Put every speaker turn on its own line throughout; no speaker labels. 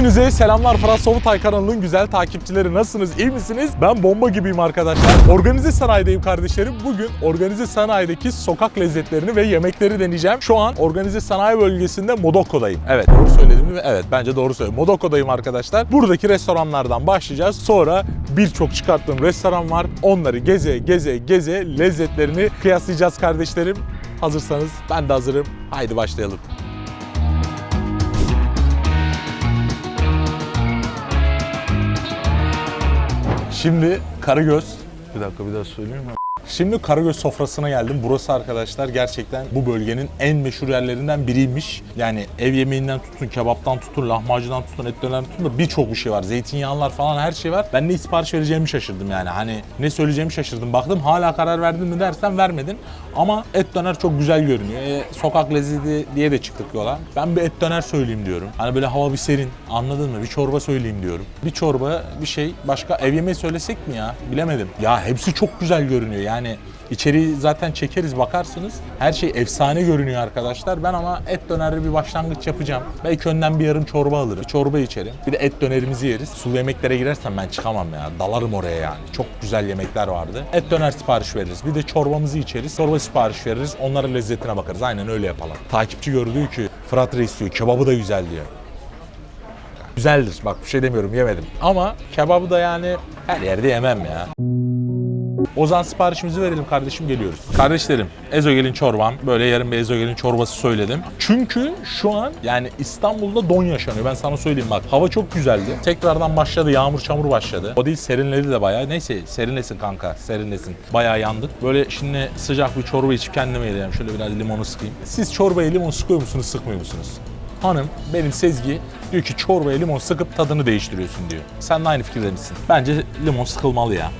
Hepinize selamlar Fırat Sobutay kanalının güzel takipçileri. Nasılsınız? İyi misiniz? Ben bomba gibiyim arkadaşlar. Organize sanayideyim kardeşlerim. Bugün organize sanayideki sokak lezzetlerini ve yemekleri deneyeceğim. Şu an organize sanayi bölgesinde Modoko'dayım. Evet doğru söyledim mi? Evet bence doğru söyledim. Modoko'dayım arkadaşlar. Buradaki restoranlardan başlayacağız. Sonra birçok çıkarttığım restoran var. Onları geze geze geze lezzetlerini kıyaslayacağız kardeşlerim. Hazırsanız ben de hazırım. Haydi başlayalım. Şimdi Karagöz. Bir dakika bir daha söyleyeyim mi? Şimdi Karagöz sofrasına geldim. Burası arkadaşlar gerçekten bu bölgenin en meşhur yerlerinden biriymiş. Yani ev yemeğinden tutun, kebaptan tutun, lahmacundan tutun, et döner tutun da birçok bir şey var. Zeytinyağlılar falan her şey var. Ben ne sipariş vereceğimi şaşırdım yani. Hani ne söyleyeceğimi şaşırdım. Baktım hala karar verdin mi dersen vermedin. Ama et döner çok güzel görünüyor. E, sokak lezzeti diye de çıktık yola. Ben bir et döner söyleyeyim diyorum. Hani böyle hava bir serin anladın mı? Bir çorba söyleyeyim diyorum. Bir çorba, bir şey. Başka ev yemeği söylesek mi ya? Bilemedim. Ya hepsi çok güzel görünüyor. Yani içeriği zaten çekeriz bakarsınız. Her şey efsane görünüyor arkadaşlar. Ben ama et dönerli bir başlangıç yapacağım. Belki önden bir yarım çorba alırım. Çorba içerim. Bir de et dönerimizi yeriz. Sulu yemeklere girersem ben çıkamam ya. Dalarım oraya yani. Çok güzel yemekler vardı. Et döner sipariş veririz. Bir de çorbamızı içeriz. Çorba sipariş veririz. Onların lezzetine bakarız. Aynen öyle yapalım. Takipçi gördüğü ki Fırat Reis diyor. Kebabı da güzel diyor. Güzeldir. Bak bir şey demiyorum yemedim. Ama kebabı da yani her yerde yemem ya. O zaman siparişimizi verelim kardeşim geliyoruz. Kardeşlerim ezogelin çorbam. Böyle yarın bir ezogelin çorbası söyledim. Çünkü şu an yani İstanbul'da don yaşanıyor. Ben sana söyleyeyim bak. Hava çok güzeldi. Tekrardan başladı. Yağmur çamur başladı. O değil serinledi de bayağı. Neyse serinlesin kanka serinlesin. Bayağı yandık. Böyle şimdi sıcak bir çorba içip kendime yedim. Şöyle biraz limonu sıkayım. Siz çorbaya limon sıkıyor musunuz sıkmıyor musunuz? Hanım benim Sezgi diyor ki çorbaya limon sıkıp tadını değiştiriyorsun diyor. Sen de aynı fikirde misin? Bence limon sıkılmalı ya.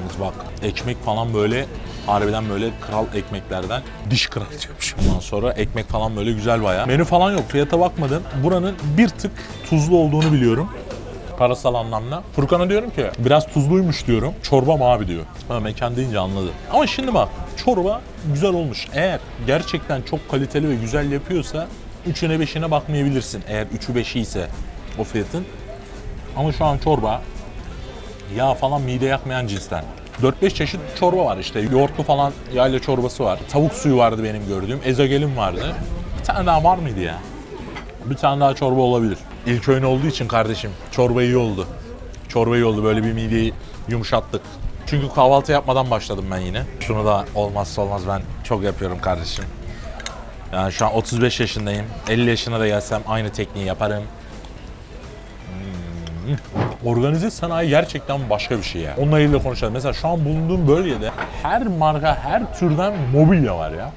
Yalnız bak ekmek falan böyle harbiden böyle kral ekmeklerden diş kırar diyormuş. Ondan sonra ekmek falan böyle güzel bayağı. Menü falan yok fiyata bakmadım. Buranın bir tık tuzlu olduğunu biliyorum. Parasal anlamda. Furkan'a diyorum ki biraz tuzluymuş diyorum. Çorba mı abi diyor. Ha, mekan deyince anladı. Ama şimdi bak çorba güzel olmuş. Eğer gerçekten çok kaliteli ve güzel yapıyorsa 3'üne 5'ine bakmayabilirsin. Eğer 3'ü 5'i ise o fiyatın. Ama şu an çorba yağ falan mide yakmayan cinsten. 4-5 çeşit çorba var işte. Yoğurtlu falan yayla çorbası var. Tavuk suyu vardı benim gördüğüm. Ezogelin vardı. Bir tane daha var mıydı ya? Bir tane daha çorba olabilir. İlk öğün olduğu için kardeşim çorba iyi oldu. Çorba iyi oldu. Böyle bir mideyi yumuşattık. Çünkü kahvaltı yapmadan başladım ben yine. Şunu da olmazsa olmaz ben çok yapıyorum kardeşim. Yani şu an 35 yaşındayım. 50 yaşına da gelsem aynı tekniği yaparım. Organize sanayi gerçekten başka bir şey ya. Onunla ilgili konuşalım. Mesela şu an bulunduğum bölgede her marka, her türden mobilya var ya.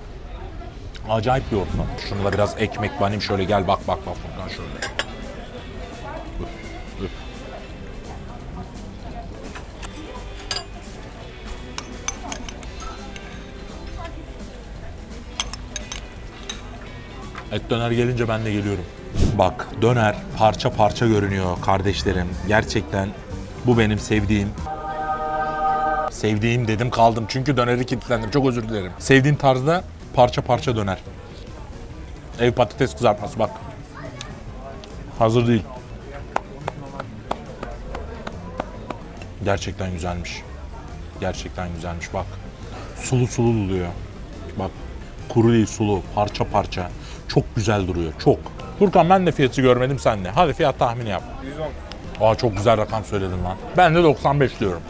Acayip bir ortam. Şunu da biraz ekmek banayım şöyle gel bak bak bak Furkan şöyle. Et döner gelince ben de geliyorum. Bak döner parça parça görünüyor kardeşlerim. Gerçekten bu benim sevdiğim. Sevdiğim dedim kaldım çünkü döneri kilitlendim. Çok özür dilerim. Sevdiğim tarzda parça parça döner. Ev patates kızartması bak. Hazır değil. Gerçekten güzelmiş. Gerçekten güzelmiş bak. Sulu sulu duruyor. Bak kuru değil sulu parça parça. Çok güzel duruyor çok. Furkan ben de fiyatı görmedim sen de. Hadi fiyat tahmini yap. 110. Aa çok güzel rakam söyledin lan. Ben de 95 diyorum.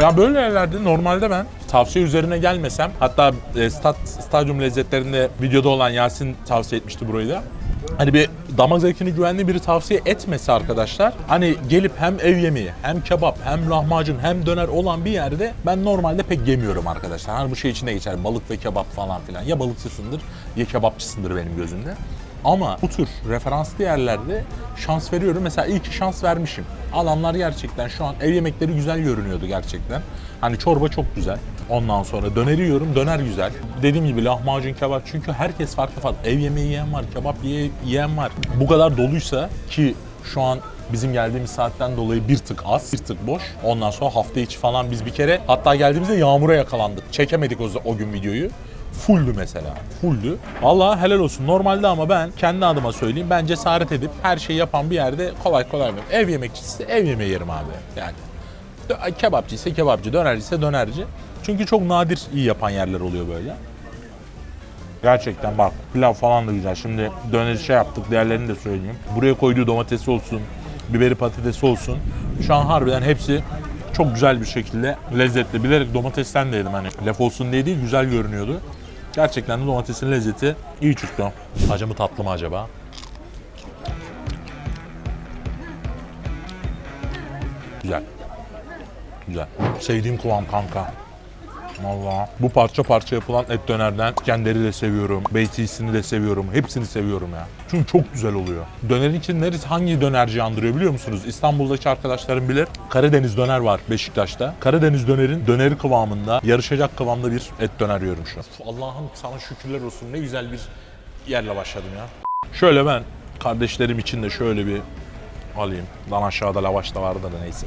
Ya böyle yerlerde normalde ben tavsiye üzerine gelmesem hatta e, stat, stadyum lezzetlerinde videoda olan Yasin tavsiye etmişti burayı da. Hani bir damak zevkini güvenli biri tavsiye etmese arkadaşlar hani gelip hem ev yemeği hem kebap hem lahmacun hem döner olan bir yerde ben normalde pek yemiyorum arkadaşlar. Hani bu şey içinde geçer balık ve kebap falan filan. Ya balıkçısındır ya kebapçısındır benim gözümde. Ama bu tür referanslı yerlerde şans veriyorum. Mesela iyi ki şans vermişim. Adamlar gerçekten şu an ev yemekleri güzel görünüyordu gerçekten. Hani çorba çok güzel. Ondan sonra döneri yiyorum, döner güzel. Dediğim gibi lahmacun, kebap çünkü herkes farklı farklı. Ev yemeği yiyen var, kebap ye- yiyen var. Bu kadar doluysa ki şu an bizim geldiğimiz saatten dolayı bir tık az, bir tık boş. Ondan sonra hafta içi falan biz bir kere hatta geldiğimizde yağmura yakalandık. Çekemedik o, o gün videoyu. Fulldü mesela. Fulldü. Allah helal olsun. Normalde ama ben kendi adıma söyleyeyim. Ben cesaret edip her şeyi yapan bir yerde kolay kolay yerim. Ev yemekçisi ev yemeği yerim abi. Yani kebapçı ise kebapçı, dönerci ise dönerci. Çünkü çok nadir iyi yapan yerler oluyor böyle. Gerçekten bak pilav falan da güzel. Şimdi döneri şey yaptık diğerlerini de söyleyeyim. Buraya koyduğu domatesi olsun, biberi patatesi olsun. Şu an harbiden hepsi çok güzel bir şekilde lezzetli. Bilerek domatesten de yedim hani laf olsun diye değil güzel görünüyordu. Gerçekten de domatesin lezzeti iyi çıktı. Acı mı tatlı mı acaba? Güzel. Güzel. Sevdiğim kıvam kanka. Valla. Bu parça parça yapılan et dönerden İskender'i de seviyorum. Beyti'sini de seviyorum. Hepsini seviyorum ya. Çünkü çok güzel oluyor. Dönerin için neresi hangi dönerci andırıyor biliyor musunuz? İstanbul'daki arkadaşlarım bilir. Karadeniz döner var Beşiktaş'ta. Karadeniz dönerin döneri kıvamında, yarışacak kıvamda bir et döner yiyorum şu an. Allah'ım sana şükürler olsun. Ne güzel bir yerle başladım ya. Şöyle ben kardeşlerim için de şöyle bir alayım. Lan aşağıda lavaş da vardı da neyse.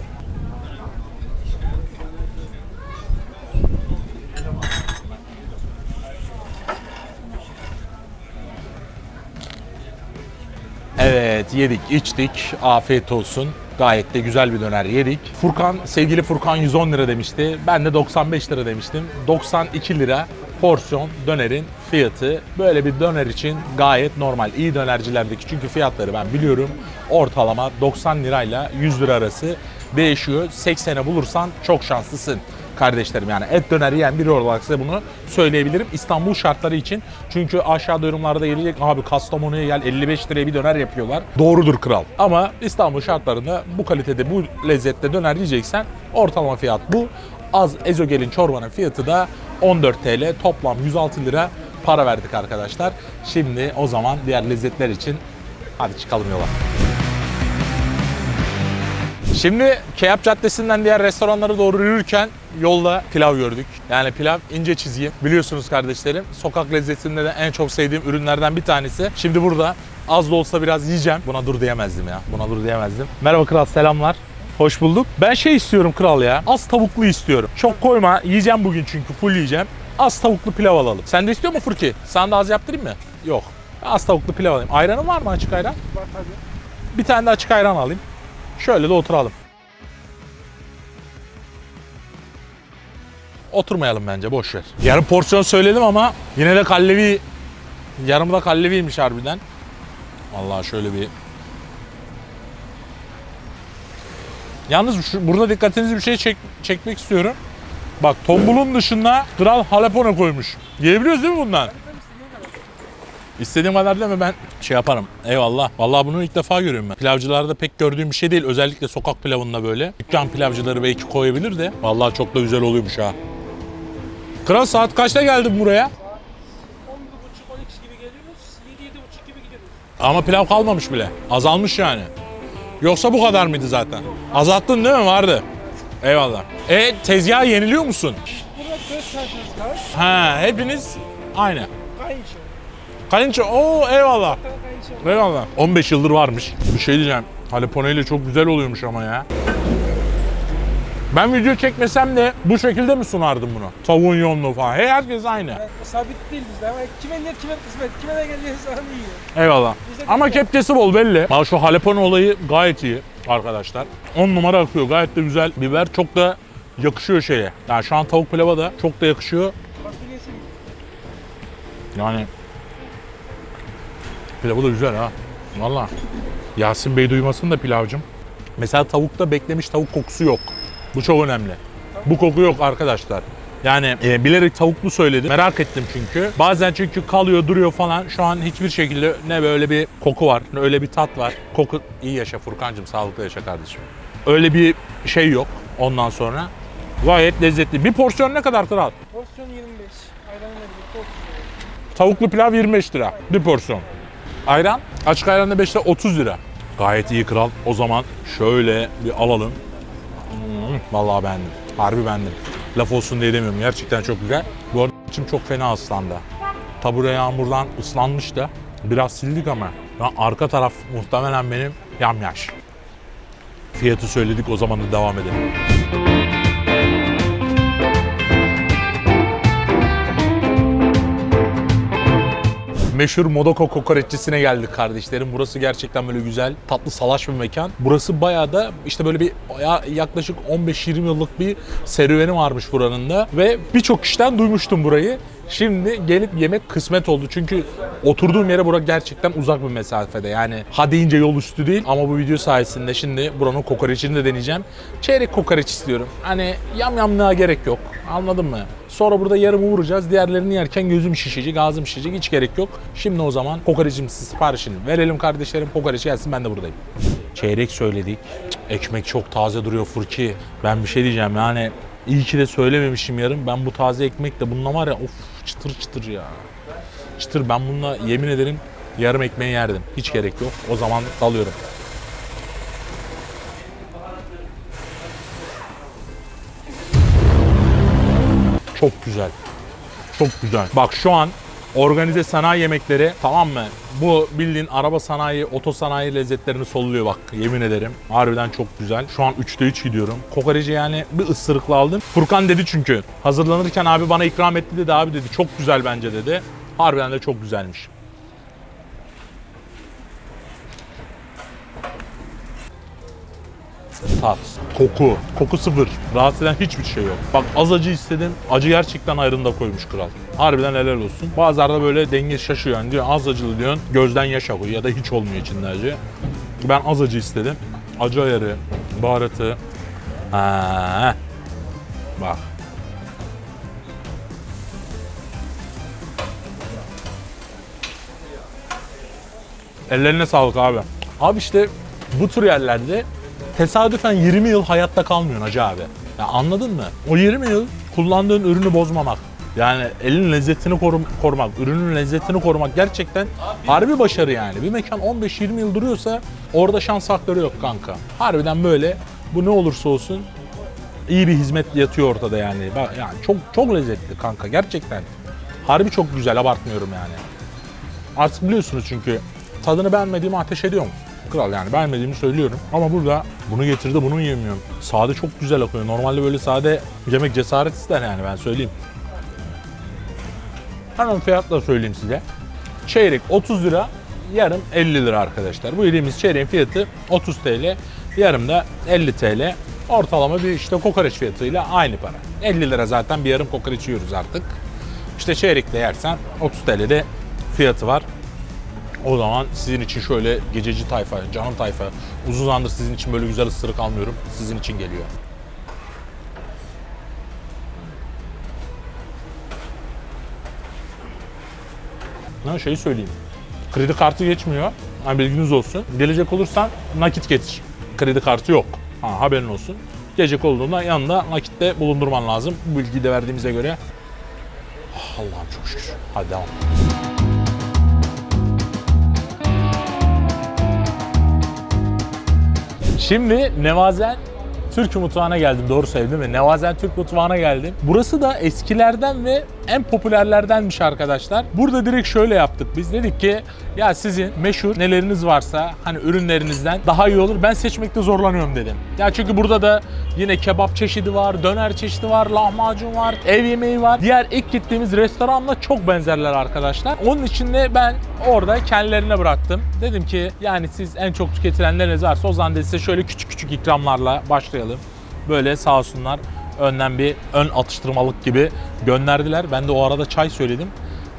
Yedik içtik afiyet olsun. Gayet de güzel bir döner yedik. Furkan, sevgili Furkan 110 lira demişti. Ben de 95 lira demiştim. 92 lira porsiyon dönerin fiyatı. Böyle bir döner için gayet normal. İyi dönercilerdeki çünkü fiyatları ben biliyorum. Ortalama 90 lirayla 100 lira arası değişiyor. 80'e bulursan çok şanslısın kardeşlerim yani et döner yiyen biri olarak size bunu söyleyebilirim. İstanbul şartları için. Çünkü aşağıda yorumlarda gelecek abi Kastamonu'ya gel 55 liraya bir döner yapıyorlar. Doğrudur kral. Ama İstanbul şartlarında bu kalitede bu lezzette döner yiyeceksen ortalama fiyat bu. Az ezogelin çorbanın fiyatı da 14 TL. Toplam 106 lira para verdik arkadaşlar. Şimdi o zaman diğer lezzetler için hadi çıkalım yola. Şimdi Keyap Caddesi'nden diğer restoranlara doğru yürürken yolda pilav gördük. Yani pilav ince çizgi. Biliyorsunuz kardeşlerim sokak lezzetinde de en çok sevdiğim ürünlerden bir tanesi. Şimdi burada az da olsa biraz yiyeceğim. Buna dur diyemezdim ya. Buna dur diyemezdim. Merhaba kral selamlar. Hoş bulduk. Ben şey istiyorum kral ya. Az tavuklu istiyorum. Çok koyma. Yiyeceğim bugün çünkü full yiyeceğim. Az tavuklu pilav alalım. Sen de istiyor mu Furki? Sana da az yaptırayım mı? Yok. Az tavuklu pilav alayım. Ayranın var mı açık ayran?
Var tabii.
Bir tane de açık ayran alayım. Şöyle de oturalım. Oturmayalım bence boş ver. Yarım porsiyon söyledim ama yine de kallevi yarım da kalleviymiş harbiden. Vallahi şöyle bir Yalnız şu, burada dikkatinizi bir şey çek, çekmek istiyorum. Bak tombulun dışında kral jalapeno koymuş. Yiyebiliyoruz değil mi bundan? İstediğim kadar deme ben şey yaparım. Eyvallah. Vallahi bunu ilk defa görüyorum ben. Pilavcılarda pek gördüğüm bir şey değil. Özellikle sokak pilavında böyle. Dükkan pilavcıları belki koyabilir de. Vallahi çok da güzel oluyormuş ha. Kral saat kaçta geldin buraya?
11.30-12 gibi geliyoruz. 7-7.30 gibi gidiyoruz.
Ama pilav kalmamış bile. Azalmış yani. Yoksa bu kadar mıydı zaten? Azalttın değil mi? Vardı. Eyvallah. E tezgaha yeniliyor musun?
Burada 4 tanesiniz var.
Ha hepiniz aynı.
Kayınço.
Kayınço oo eyvallah. Eyvallah. 15 yıldır varmış. Bir şey diyeceğim. Jalapeno ile çok güzel oluyormuş ama ya. Ben video çekmesem de bu şekilde mi sunardım bunu? Tavuğun yoğunluğu falan. Hey, herkes aynı.
Yani sabit değil bizde ama kime niyet kime kısmet. Kime ne geliyorsa onu yiyor.
Eyvallah.
Bizde
Ama kepçesi bol belli. Ama şu jalapeno olayı gayet iyi arkadaşlar. 10 numara akıyor. Gayet de güzel. Biber çok da yakışıyor şeye. Yani şu an tavuk pilava da çok da yakışıyor.
Fasulyesi gibi.
Yani pilavı da güzel ha. Valla. Yasin Bey duymasın da pilavcım. Mesela tavukta beklemiş tavuk kokusu yok. Bu çok önemli. Bu koku yok arkadaşlar. Yani e, bilerek tavuklu söyledim. Merak ettim çünkü. Bazen çünkü kalıyor duruyor falan. Şu an hiçbir şekilde ne böyle bir koku var ne öyle bir tat var. Koku iyi yaşa Furkancığım sağlıklı yaşa kardeşim. Öyle bir şey yok ondan sonra. Gayet lezzetli. Bir porsiyon ne kadar kral?
Porsiyon 25. Ayranla birlikte 30 lira.
Tavuklu pilav 25 lira. Bir porsiyon. Ayran? Açık ayranla 5 lira 30 lira. Gayet iyi kral. O zaman şöyle bir alalım. Hmm, vallahi beğendim. Harbi beğendim. Laf olsun diye demiyorum. Gerçekten çok güzel. Bu arada içim çok fena ıslandı. Tabure yağmurdan ıslanmış da. Biraz sildik ama. Ya arka taraf muhtemelen benim yamyaş. Fiyatı söyledik o zaman da devam edelim. Meşhur Modoko kokoreççisine geldik kardeşlerim. Burası gerçekten böyle güzel, tatlı salaş bir mekan. Burası bayağı da işte böyle bir ya- yaklaşık 15-20 yıllık bir serüveni varmış buranın da. Ve birçok kişiden duymuştum burayı. Şimdi gelip yemek kısmet oldu. Çünkü oturduğum yere bura gerçekten uzak bir mesafede. Yani ha deyince yol üstü değil ama bu video sayesinde şimdi buranın kokoreçini de deneyeceğim. Çeyrek kokoreç istiyorum. Hani yam yamlığa gerek yok. Anladın mı? Sonra burada yarımı vuracağız. Diğerlerini yerken gözüm şişecek, ağzım şişecek. Hiç gerek yok. Şimdi o zaman kokoreçimsi siparişini verelim kardeşlerim. Kokoreç gelsin ben de buradayım. Çeyrek söyledik. Ekmek çok taze duruyor Furki. Ben bir şey diyeceğim yani iyi ki de söylememişim yarım. Ben bu taze ekmekle bununla var ya of çıtır çıtır ya. Çıtır ben bununla yemin ederim yarım ekmeği yerdim. Hiç gerek yok. O zaman dalıyorum. Çok güzel. Çok güzel. Bak şu an organize sanayi yemekleri tamam mı? Bu bildiğin araba sanayi, otosanayi lezzetlerini soluyor bak yemin ederim. Harbiden çok güzel. Şu an 3'te 3 gidiyorum. Kokoreci yani bir ısırıkla aldım. Furkan dedi çünkü. Hazırlanırken abi bana ikram etti dedi abi dedi. Çok güzel bence dedi. Harbiden de çok güzelmiş. Tat, koku, koku sıfır. Rahatsız eden hiçbir şey yok. Bak az acı istedim, acı gerçekten ayrında koymuş kral. Harbiden helal olsun. Bazılarda böyle denge şaşıyor yani diyor az acılı diyorsun gözden yaş akıyor ya da hiç olmuyor içinde acı. Ben az acı istedim. Acı ayarı, baharatı. Ha. Bak. Ellerine sağlık abi. Abi işte bu tür yerlerde tesadüfen 20 yıl hayatta kalmıyorsun hacı abi. Ya anladın mı? O 20 yıl kullandığın ürünü bozmamak. Yani elin lezzetini korum- korumak, ürünün lezzetini korumak gerçekten harbi başarı yani. Bir mekan 15-20 yıl duruyorsa orada şans faktörü yok kanka. Harbiden böyle bu ne olursa olsun iyi bir hizmet yatıyor ortada yani. Yani çok çok lezzetli kanka gerçekten. Harbi çok güzel abartmıyorum yani. Artık biliyorsunuz çünkü tadını beğenmediğimi ateş ediyorum. Kral yani beğenmediğimi söylüyorum. Ama burada bunu getirdi bunu yemiyorum. Sade çok güzel akıyor. Normalde böyle sade yemek cesaret ister yani ben söyleyeyim. Hemen fiyatla söyleyeyim size. Çeyrek 30 lira, yarım 50 lira arkadaşlar. Bu yediğimiz çeyreğin fiyatı 30 TL, yarım da 50 TL. Ortalama bir işte kokoreç fiyatıyla aynı para. 50 lira zaten bir yarım kokoreç yiyoruz artık. İşte çeyrek de yersen 30 TL'de fiyatı var. O zaman sizin için şöyle gececi tayfa, canım tayfa, uzun zamandır sizin için böyle güzel ısırık almıyorum. Sizin için geliyor. Ne şeyi söyleyeyim. Kredi kartı geçmiyor. Yani bilginiz olsun. Gelecek olursan nakit getir. Kredi kartı yok. Ha, haberin olsun. Gelecek olduğunda yanında nakitte bulundurman lazım. Bu bilgiyi de verdiğimize göre. Ah, Allah'ım çok şükür. Hadi devam. Şimdi Nevazen Türk mutfağına geldim. Doğru söyledim mi? Nevazen Türk mutfağına geldim. Burası da eskilerden ve en popülerlerdenmiş arkadaşlar. Burada direkt şöyle yaptık. Biz dedik ki ya sizin meşhur neleriniz varsa hani ürünlerinizden daha iyi olur. Ben seçmekte zorlanıyorum dedim. Ya çünkü burada da yine kebap çeşidi var, döner çeşidi var, lahmacun var, ev yemeği var. Diğer ilk gittiğimiz restoranla çok benzerler arkadaşlar. Onun için de ben orada kendilerine bıraktım. Dedim ki yani siz en çok tüketilenleriniz varsa o zaman size şöyle küçük küçük ikramlarla başlayalım. Böyle sağ olsunlar önden bir ön atıştırmalık gibi gönderdiler. Ben de o arada çay söyledim.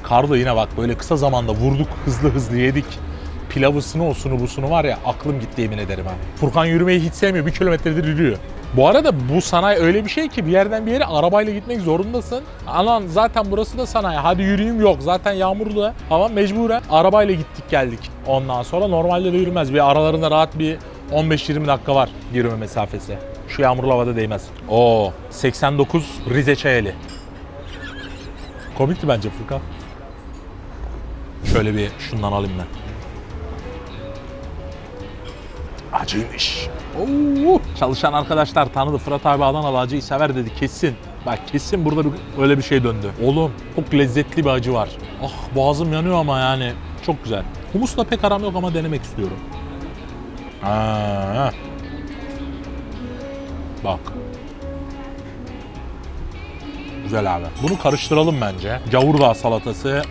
Kardo yine bak böyle kısa zamanda vurduk hızlı hızlı yedik. Pilavısını osunu busunu var ya aklım gitti yemin ederim ha. Furkan yürümeyi hiç sevmiyor. Bir kilometredir yürüyor. Bu arada bu sanayi öyle bir şey ki bir yerden bir yere arabayla gitmek zorundasın. Alan zaten burası da sanayi. Hadi yürüyeyim yok. Zaten yağmurlu ama mecburen arabayla gittik geldik. Ondan sonra normalde de yürümez. Bir aralarında rahat bir 15-20 dakika var yürüme mesafesi. Şu yağmurlu havada değmez. Oo 89 Rize Çayeli. Komikti bence Furkan. Şöyle bir şundan alayım ben. Acıymış. Oo, çalışan arkadaşlar tanıdı. Fırat abi Adanalı acıyı sever dedi kesin. Bak kesin burada bir, öyle bir şey döndü. Oğlum çok lezzetli bir acı var. Ah boğazım yanıyor ama yani çok güzel. Humusla pek aram yok ama denemek istiyorum. Ha. Bak. Güzel abi. Bunu karıştıralım bence. Gavurdağ salatası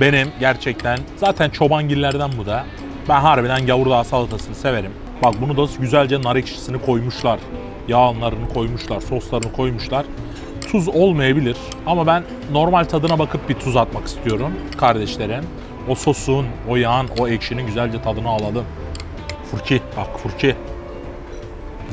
benim gerçekten zaten çobangillerden bu da. Ben harbiden gavurdağ salatasını severim. Bak bunu da güzelce nar ekşisini koymuşlar. Yağlarını koymuşlar, soslarını koymuşlar. Tuz olmayabilir ama ben normal tadına bakıp bir tuz atmak istiyorum kardeşlerim. O sosun, o yağın, o ekşinin güzelce tadını alalım. Furki, bak Furki.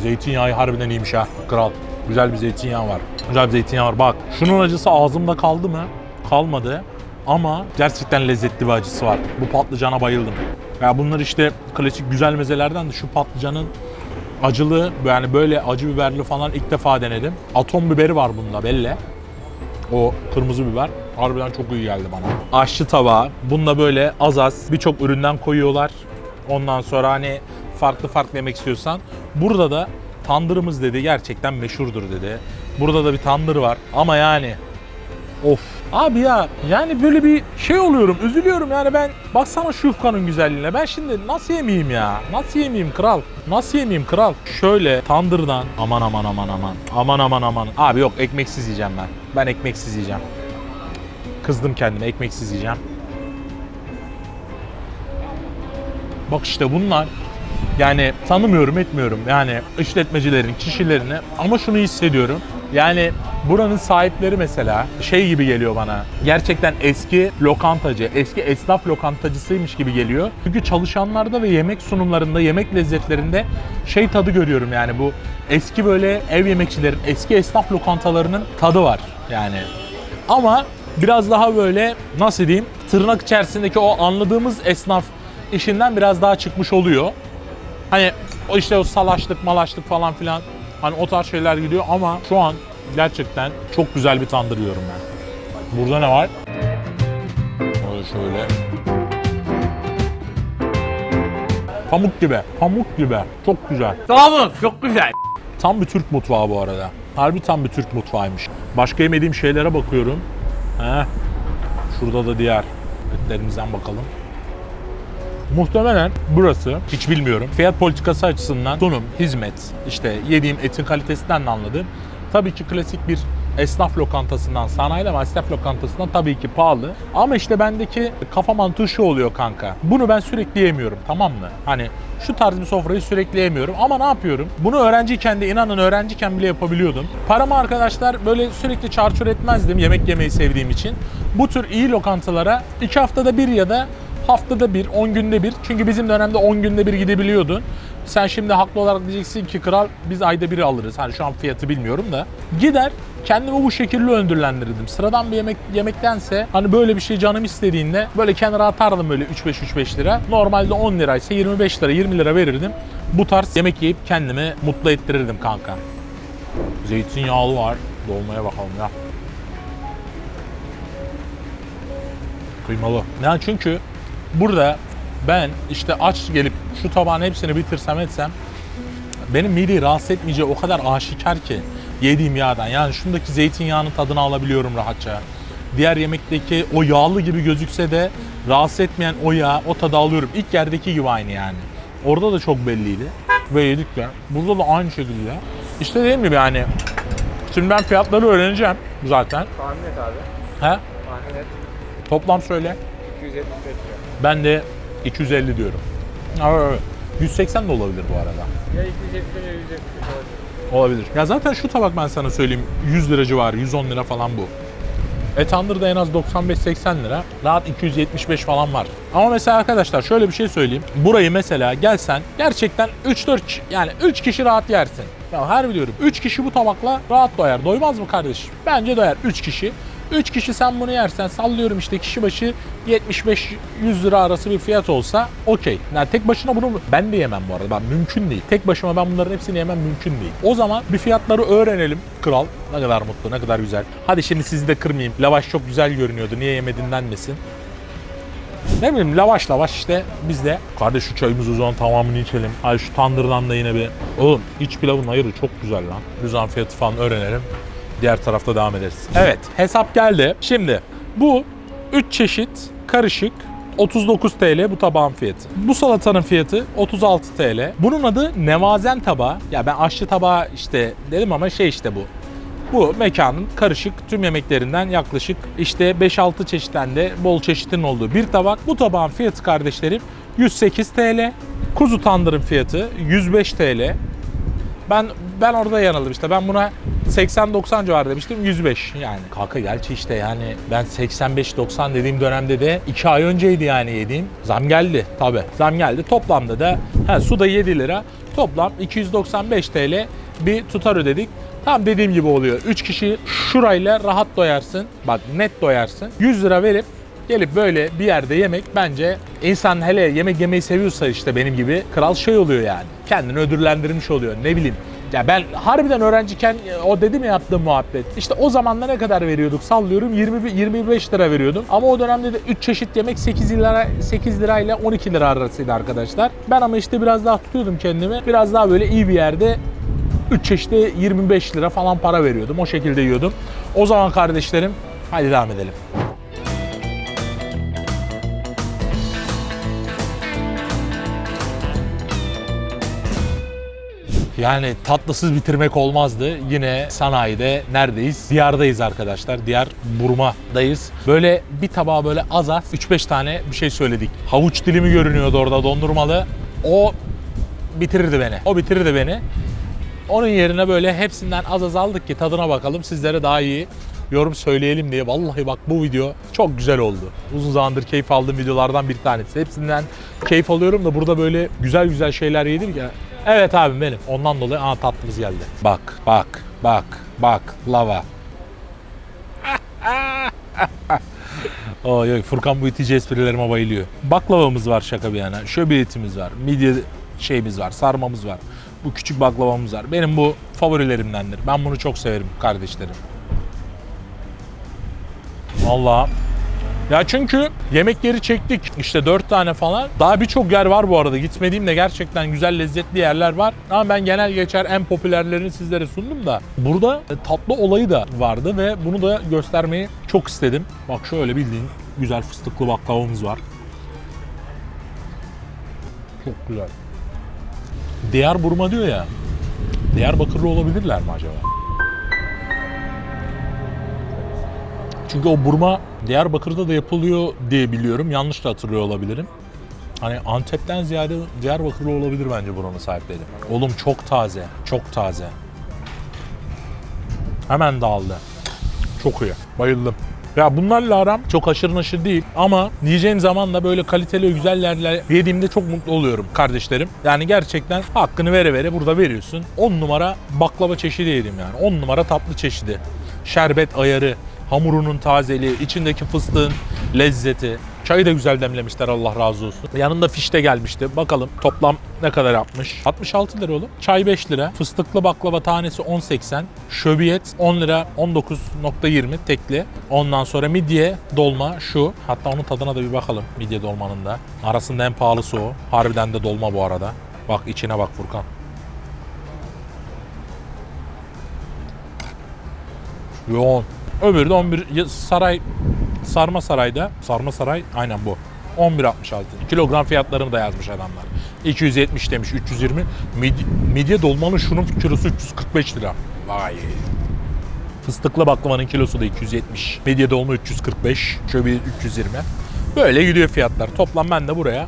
Zeytinyağı harbiden iyiymiş ha. Kral. Güzel bir zeytinyağı var. Güzel bir zeytinyağı var. Bak şunun acısı ağzımda kaldı mı? Kalmadı. Ama gerçekten lezzetli bir acısı var. Bu patlıcana bayıldım. Ya bunlar işte klasik güzel mezelerden de şu patlıcanın acılı yani böyle acı biberli falan ilk defa denedim. Atom biberi var bunda belli. O kırmızı biber harbiden çok iyi geldi bana. Aşçı tabağı. Bunda böyle az az birçok üründen koyuyorlar. Ondan sonra hani farklı farklı yemek istiyorsan. Burada da tandırımız dedi gerçekten meşhurdur dedi. Burada da bir tandır var ama yani Of. Abi ya yani böyle bir şey oluyorum, üzülüyorum yani ben baksana şu yufkanın güzelliğine. Ben şimdi nasıl yemeyeyim ya? Nasıl yemeyeyim kral? Nasıl yemeyeyim kral? Şöyle tandırdan aman aman aman aman. Aman aman aman. Abi yok ekmeksiz yiyeceğim ben. Ben ekmeksiz yiyeceğim. Kızdım kendime ekmeksiz yiyeceğim. Bak işte bunlar yani tanımıyorum etmiyorum yani işletmecilerin kişilerini ama şunu hissediyorum. Yani buranın sahipleri mesela şey gibi geliyor bana. Gerçekten eski lokantacı, eski esnaf lokantacısıymış gibi geliyor. Çünkü çalışanlarda ve yemek sunumlarında, yemek lezzetlerinde şey tadı görüyorum yani bu eski böyle ev yemekçilerin, eski esnaf lokantalarının tadı var yani. Ama biraz daha böyle nasıl diyeyim tırnak içerisindeki o anladığımız esnaf işinden biraz daha çıkmış oluyor. Hani o işte o salaşlık malaşlık falan filan hani o tarz şeyler gidiyor ama şu an gerçekten çok güzel bir tandır yiyorum ben. Burada ne var? Böyle şöyle. Pamuk gibi. Pamuk gibi. Çok güzel.
Tamam çok güzel.
Tam bir Türk mutfağı bu arada. Harbi tam bir Türk mutfağıymış. Başka yemediğim şeylere bakıyorum. Heh. Şurada da diğer etlerimizden bakalım. Muhtemelen burası, hiç bilmiyorum, fiyat politikası açısından sunum, hizmet, işte yediğim etin kalitesinden de anladım. Tabii ki klasik bir esnaf lokantasından, sanayi ama esnaf lokantasından tabii ki pahalı. Ama işte bendeki kafa mantığı şu oluyor kanka. Bunu ben sürekli yemiyorum tamam mı? Hani şu tarz bir sofrayı sürekli yemiyorum ama ne yapıyorum? Bunu öğrenciyken de inanın öğrenciyken bile yapabiliyordum. Paramı arkadaşlar böyle sürekli çarçur etmezdim yemek yemeyi sevdiğim için. Bu tür iyi lokantalara iki haftada bir ya da haftada bir, 10 günde bir. Çünkü bizim dönemde 10 günde bir gidebiliyordun. Sen şimdi haklı olarak diyeceksin ki kral biz ayda biri alırız. Hani şu an fiyatı bilmiyorum da. Gider kendimi bu şekilde öndürlendirirdim. Sıradan bir yemek yemektense hani böyle bir şey canım istediğinde böyle kenara atardım böyle 3-5-3-5 lira. Normalde 10 liraysa 25 lira 20 lira verirdim. Bu tarz yemek yiyip kendimi mutlu ettirirdim kanka. Zeytinyağlı var. Dolmaya bakalım ya. Kıymalı. Yani çünkü burada ben işte aç gelip şu tabağın hepsini bitirsem etsem benim mideyi rahatsız etmeyeceği o kadar aşikar ki yediğim yağdan. Yani şundaki zeytinyağının tadını alabiliyorum rahatça. Diğer yemekteki o yağlı gibi gözükse de rahatsız etmeyen o yağ, o tadı alıyorum. İlk yerdeki gibi aynı yani. Orada da çok belliydi. Ve yedik ya. Burada da aynı şekilde. İşte dediğim gibi yani. Şimdi ben fiyatları öğreneceğim zaten.
Tahmin et abi.
He?
Tahmin et.
Toplam söyle.
275 lira.
Ben de 250 diyorum. Ha, evet. 180 de olabilir bu arada.
Ya 275 ya 175 olabilir.
Olabilir. Ya zaten şu tabak ben sana söyleyeyim 100 lira civarı, 110 lira falan bu. E tandır da en az 95-80 lira. Rahat 275 falan var. Ama mesela arkadaşlar şöyle bir şey söyleyeyim. Burayı mesela gelsen gerçekten 3-4 kişi yani 3 kişi rahat yersin. Ya her biliyorum 3 kişi bu tabakla rahat doyar. Doymaz mı kardeşim? Bence doyar 3 kişi. 3 kişi sen bunu yersen sallıyorum işte kişi başı 75-100 lira arası bir fiyat olsa okey. Yani tek başına bunu ben de yemem bu arada. Ben mümkün değil. Tek başıma ben bunların hepsini yemem mümkün değil. O zaman bir fiyatları öğrenelim. Kral ne kadar mutlu, ne kadar güzel. Hadi şimdi sizi de kırmayayım. Lavaş çok güzel görünüyordu. Niye yemedin denmesin. Ne bileyim lavaş lavaş işte biz de. Kardeş şu çayımızı o zaman tamamını içelim. Hadi şu tandırdan da yine bir. Oğlum iç pilavın ayırı çok güzel lan. Güzel fiyatı falan öğrenelim. Diğer tarafta devam ederiz. Evet hesap geldi. Şimdi bu 3 çeşit karışık 39 TL bu tabağın fiyatı. Bu salatanın fiyatı 36 TL. Bunun adı nevazen tabağı. Ya ben aşçı tabağı işte dedim ama şey işte bu. Bu mekanın karışık tüm yemeklerinden yaklaşık işte 5-6 çeşitten de bol çeşitin olduğu bir tabak. Bu tabağın fiyatı kardeşlerim 108 TL. Kuzu tandırın fiyatı 105 TL. Ben ben orada yanıldım işte. Ben buna 80-90 civarı demiştim. 105 yani. Kanka gerçi işte yani ben 85-90 dediğim dönemde de 2 ay önceydi yani yediğim. Zam geldi tabi. Zam geldi. Toplamda da he, su da 7 lira. Toplam 295 TL bir tutar ödedik. Tam dediğim gibi oluyor. 3 kişi şurayla rahat doyarsın. Bak net doyarsın. 100 lira verip gelip böyle bir yerde yemek bence insan hele yemek yemeyi seviyorsa işte benim gibi kral şey oluyor yani. Kendini ödüllendirmiş oluyor ne bileyim. Ya ben harbiden öğrenciyken e, o dedim ya yaptığım muhabbet. İşte o zamanda ne kadar veriyorduk sallıyorum 20 25 lira veriyordum. Ama o dönemde de 3 çeşit yemek 8 lira 8 lirayla 12 lira arasıydı arkadaşlar. Ben ama işte biraz daha tutuyordum kendimi. Biraz daha böyle iyi bir yerde 3 çeşide 25 lira falan para veriyordum. O şekilde yiyordum. O zaman kardeşlerim hadi devam edelim. Yani tatlısız bitirmek olmazdı. Yine sanayide neredeyiz? Diyardayız arkadaşlar. Diyar Burma'dayız. Böyle bir tabağa böyle az az 3-5 tane bir şey söyledik. Havuç dilimi görünüyordu orada dondurmalı. O bitirirdi beni. O bitirirdi beni. Onun yerine böyle hepsinden az az aldık ki tadına bakalım sizlere daha iyi yorum söyleyelim diye. Vallahi bak bu video çok güzel oldu. Uzun zamandır keyif aldığım videolardan bir tanesi. Hepsinden keyif alıyorum da burada böyle güzel güzel şeyler yedik ya. Evet abim benim. Ondan dolayı aa tatlımız geldi. Bak, bak, bak, bak, lava. Oy oy Furkan bu itici esprilerime bayılıyor. Baklavamız var şaka bir yana. Şöbiyetimiz var. Midye şeyimiz var. Sarmamız var. Bu küçük baklavamız var. Benim bu favorilerimdendir. Ben bunu çok severim kardeşlerim. Vallahi ya çünkü yemekleri çektik işte 4 tane falan. Daha birçok yer var bu arada. Gitmediğim de gerçekten güzel lezzetli yerler var. Ama ben genel geçer en popülerlerini sizlere sundum da. Burada e, tatlı olayı da vardı ve bunu da göstermeyi çok istedim. Bak şöyle bildiğin güzel fıstıklı baklavamız var. Çok güzel. Diyar Burma diyor ya. Diyarbakırlı olabilirler mi acaba? Çünkü o burma Diyarbakır'da da yapılıyor diye biliyorum. Yanlış da hatırlıyor olabilirim. Hani Antep'ten ziyade Diyarbakırlı olabilir bence buranın sahipleri. Oğlum çok taze, çok taze. Hemen dağıldı. Çok iyi. Bayıldım. Ya bunlarla aram çok aşırı naşır değil ama yiyeceğim zaman da böyle kaliteli güzel yerler yediğimde çok mutlu oluyorum kardeşlerim. Yani gerçekten hakkını vere vere burada veriyorsun. 10 numara baklava çeşidi yedim yani. 10 numara tatlı çeşidi. Şerbet ayarı, hamurunun tazeliği, içindeki fıstığın lezzeti. Çayı da güzel demlemişler Allah razı olsun. Yanında fiş de gelmişti. Bakalım toplam ne kadar yapmış? 66 lira oğlum. Çay 5 lira. Fıstıklı baklava tanesi 10.80. Şöbiyet 10 lira 19.20 tekli. Ondan sonra midye dolma şu. Hatta onun tadına da bir bakalım midye dolmanın da. Arasında en pahalısı o. Harbiden de dolma bu arada. Bak içine bak Furkan. Yoğun. Öbürü de 11 ya- saray sarma sarayda. Sarma saray aynen bu. 11.66. Kilogram fiyatlarını da yazmış adamlar. 270 demiş, 320. Mid- midye dolmanın şunun kilosu 345 lira. Vay. Fıstıklı baklavanın kilosu da 270. Midye dolma 345. Şöyle bir 320. Böyle gidiyor fiyatlar. Toplam ben de buraya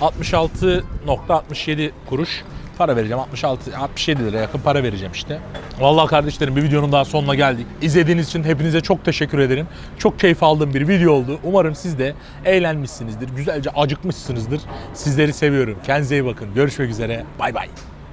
66.67 kuruş para vereceğim. 66 67 lira yakın para vereceğim işte. Vallahi kardeşlerim bir videonun daha sonuna geldik. İzlediğiniz için hepinize çok teşekkür ederim. Çok keyif aldığım bir video oldu. Umarım siz de eğlenmişsinizdir. Güzelce acıkmışsınızdır. Sizleri seviyorum. Kendinize iyi bakın. Görüşmek üzere. Bay bay.